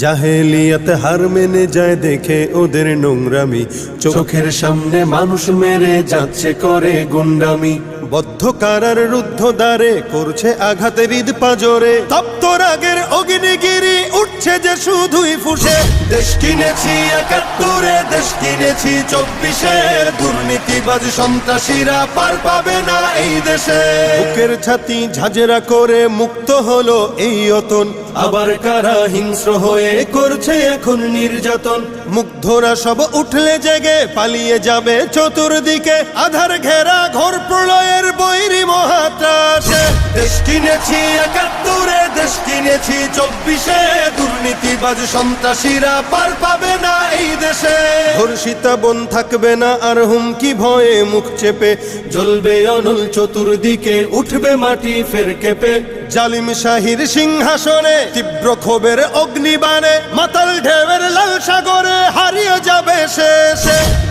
জাহেলিয়াত হার মেনে যায় দেখে ওদের নোংরামি। চোখের সামনে মানুষ মেরে যাচ্ছে, করে গুন্ডামি। বদ্ধ কারার রুদ্ধ দ্বারে করছে আঘাতে হৃদ পাজরে। তপ্ত রাগের অগ্নিগিরি উঠছে যে শুধুই ফুসে। দেশ কিনেছি একাত্তরে, দেশ কিনেছি চব্বিশের দুর্নীতিবাজ সন্ত্রাসীরা পার পাবে না এই দেশে। বুকের ছাতি ঝাঁঝরা করে মুক্ত হলো এই অতন। আবার কারা হিংস্র হয়ে করছে এখন নির্যাতন? মুগ্ধরা সব উঠলে জেগে, পালিয়ে যাবে চতুর্দিকে। আধার ঘেরা ঘর প্রলয়ের বৈরী মহাত্রাসে। দেশ কিনেছি একাত্তরে দেশ কিনেছি চব্বিশে দুর্নীতিবাজ সন্ত্রাসীরা পার পাবে না এই দেশে। ধর্ষিতা বোন থাকবে না আর হুমকি ভয়ে মুখ চেপে। জ্বলবে অনল চতুর্দিকে উঠবে মাটি ফের কেঁপে। জালিম শাহির সিংহাসনে তীব্র ক্ষোভের অগ্নিবাণে মাতাল ঢেবের লাল সাগরে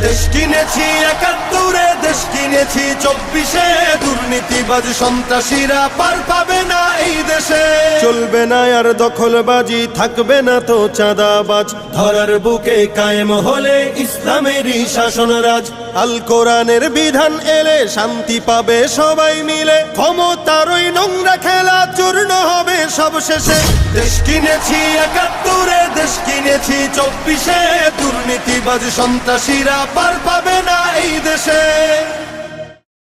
দেশ কিনেছি একাত্তরে, দেশ কিনেছি চব্বিশে। দুর্নীতিবাজ সন্ত্রাসীরা পার পাবে না এই দেশে। চলবে না আর দখলবাজি, থাকবে না তো চাঁদাবাজ। ধরার বুকে কায়েম হলে ইসলামেরই শাসনরাজ। আল কোরআনের বিধান এলে শান্তি পাবে সবাই মিলে। ক্ষমতার ওই নোংরা খেলা চূর্ণ হবে সবশেষে। দেশ কিনেছি একাত্তরে দেশ কিনেছি চব্বিশে দুর্নীতিবাজ সন্ত্রাসীরা পার পাবে না এই দেশে।